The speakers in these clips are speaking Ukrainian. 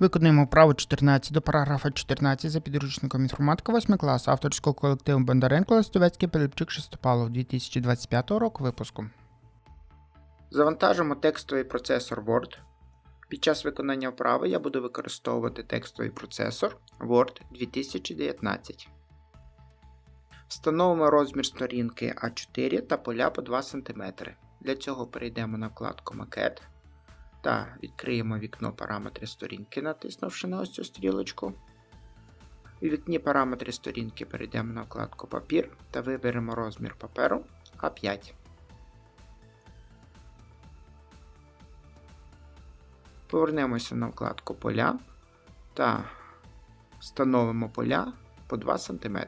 Виконуємо вправу 14 до параграфа 14 за підручником інформатика 8 класу авторського колективу Бондаренко Листовецький Пилипчик Шестопалов 2025 року випуску. Завантажимо текстовий процесор Word. Під час виконання вправи я буду використовувати текстовий процесор Word 2019. Встановимо розмір сторінки А4 та поля по 2 см. Для цього перейдемо на вкладку Макет та відкриємо вікно параметри сторінки, натиснувши на ось цю стрілочку. У вікні параметри сторінки перейдемо на вкладку Папір та виберемо розмір паперу А5. Повернемося на вкладку Поля та встановимо поля по 2 см.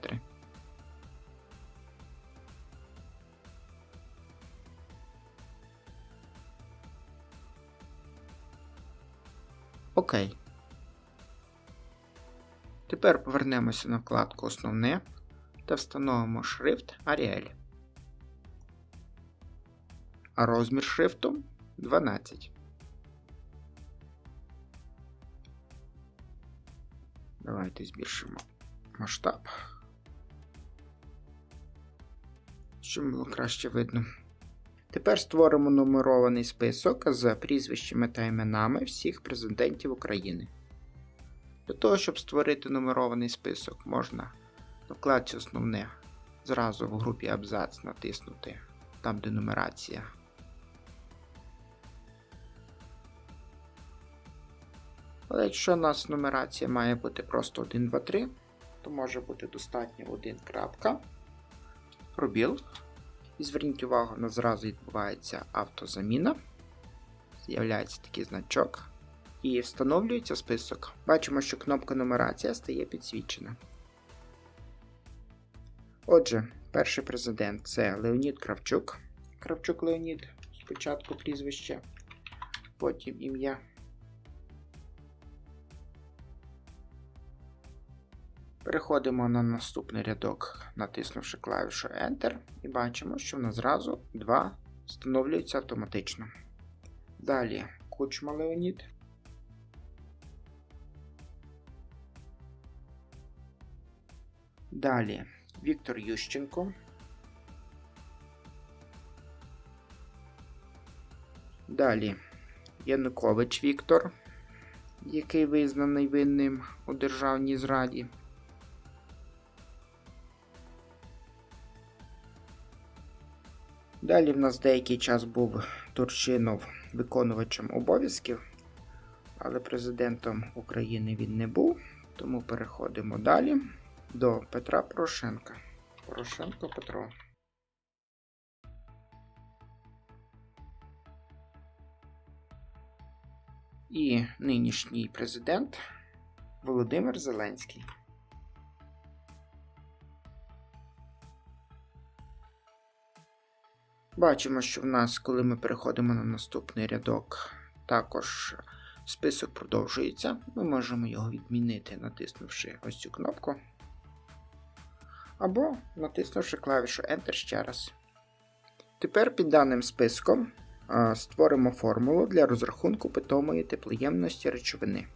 Окей. Тепер повернемося на вкладку Основне та встановимо шрифт Arial. А розмір шрифту 12. Давайте збільшимо масштаб. Щоб було краще видно. Тепер створимо нумерований список з прізвищами та іменами всіх президентів України. Для того, щоб створити нумерований список, можна на вкладці Основне зразу в групі Абзац натиснути там, де нумерація. Але якщо у нас нумерація має бути просто 1, 2, 3, то може бути достатньо 1. крапка, пробіл. І зверніть увагу, у нас зразу відбувається автозаміна. З'являється такий значок. І встановлюється список. Бачимо, що кнопка нумерація стає підсвічена. Отже, перший президент це Леонід Кравчук. Кравчук Леонід, спочатку прізвище, потім ім'я. Переходимо на наступний рядок, натиснувши клавішу Enter, і бачимо, що в нас зразу два встановлюються автоматично. Далі Кучма Леонід. Далі Віктор Ющенко. Далі Янукович Віктор, який визнаний винним у державній зраді. Далі в нас деякий час був Турчинов виконувачем обов'язків, але президентом України він не був, тому переходимо далі до Петра Порошенка. Порошенко Петро. І нинішній президент Володимир Зеленський. Бачимо, що в нас, коли ми переходимо на наступний рядок, також список продовжується. Ми можемо його відмінити, натиснувши ось цю кнопку. Або натиснувши клавішу Enter ще раз. Тепер під даним списком створимо формулу для розрахунку питомої теплоємності речовини.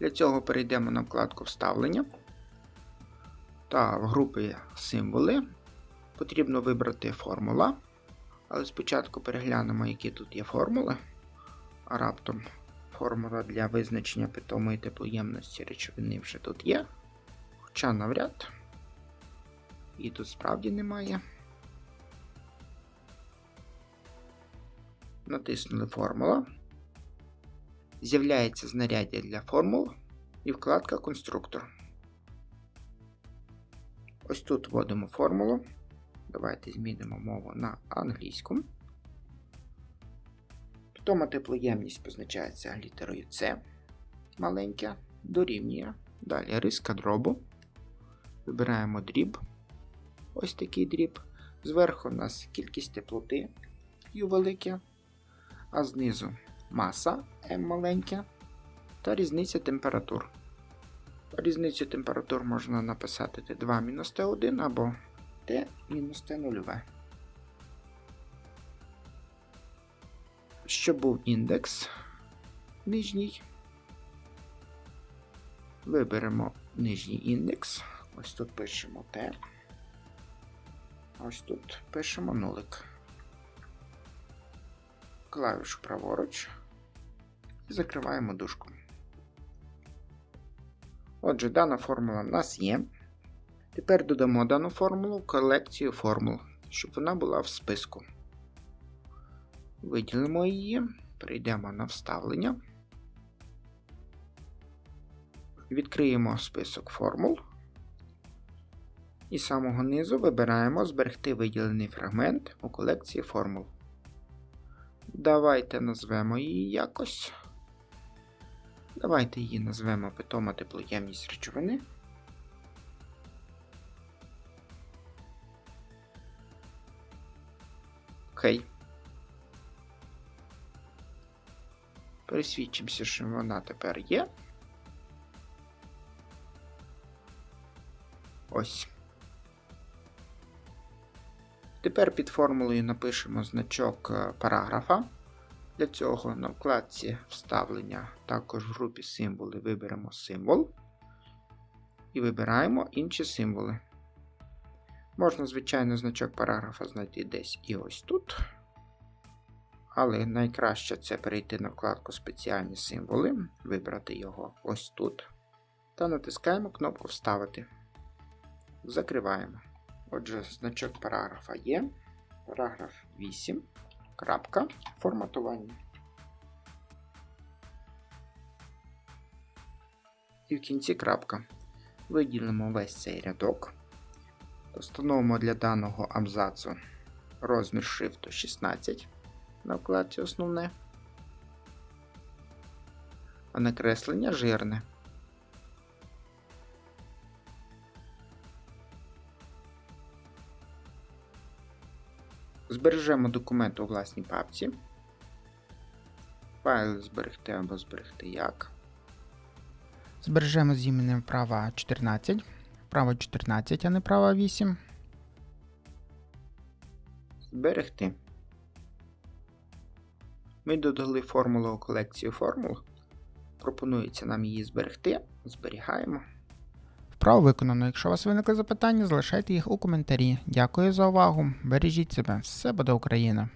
Для цього перейдемо на вкладку Вставлення та в групі Символи потрібно вибрати формула. Але спочатку переглянемо, які тут є формули. А раптом формула для визначення питомої теплоємності речовини вже тут є. Хоча навряд. І тут справді немає. Натиснули формула. З'являється знаряддя для формул і вкладка Конструктор. Ось тут вводимо формулу. Давайте змінимо мову на англійську. Питома теплоємність позначається літерою С маленька, дорівнює. Далі риска дробу. Вибираємо дріб. Ось такий дріб. Зверху у нас кількість теплоти U велике, а знизу маса М маленька та різниця температур. Різницю температур можна написати Т2-Т1 або Т мінус Т нульове. Щоб був індекс нижній, Виберемо нижній індекс. Ось тут пишемо Т. Ось тут пишемо нулик. Клавішу праворуч. І закриваємо дужку. Отже, дана формула в нас є. Тепер додамо дану формулу в колекцію формул, щоб вона була в списку. Виділимо її, перейдемо на вставлення. Відкриємо список формул. І з самого низу вибираємо зберегти виділений фрагмент у колекції формул. Давайте назвемо її якось. Давайте її назвемо питома теплоємність речовини. Окей. Пересвідчимося, що вона тепер є. Ось. Тепер під формулою напишемо значок е, параграфа. Для цього на вкладці вставлення, також в групі символи виберемо символ і вибираємо інші символи. Можна, звичайно, значок параграфа знайти десь і ось тут. Але найкраще це перейти на вкладку Спеціальні символи, вибрати його ось тут. Та натискаємо кнопку Вставити. Закриваємо. Отже, значок параграфа є. Параграф 8. Крапка. Форматування. І в кінці крапка. Виділимо весь цей рядок. Встановимо для даного абзацу розмір шрифту 16 на вкладці основне, а накреслення жирне. Збережемо документ у власній папці. Файл зберегти або зберегти як. Збережемо з іменем права 14. Право 14, а не право 8. Зберегти. Ми додали формулу у колекцію формул. Пропонується нам її зберегти. Зберігаємо. Вправо виконано. Якщо у вас виникли запитання, залишайте їх у коментарі. Дякую за увагу. Бережіть себе. Все буде Україна!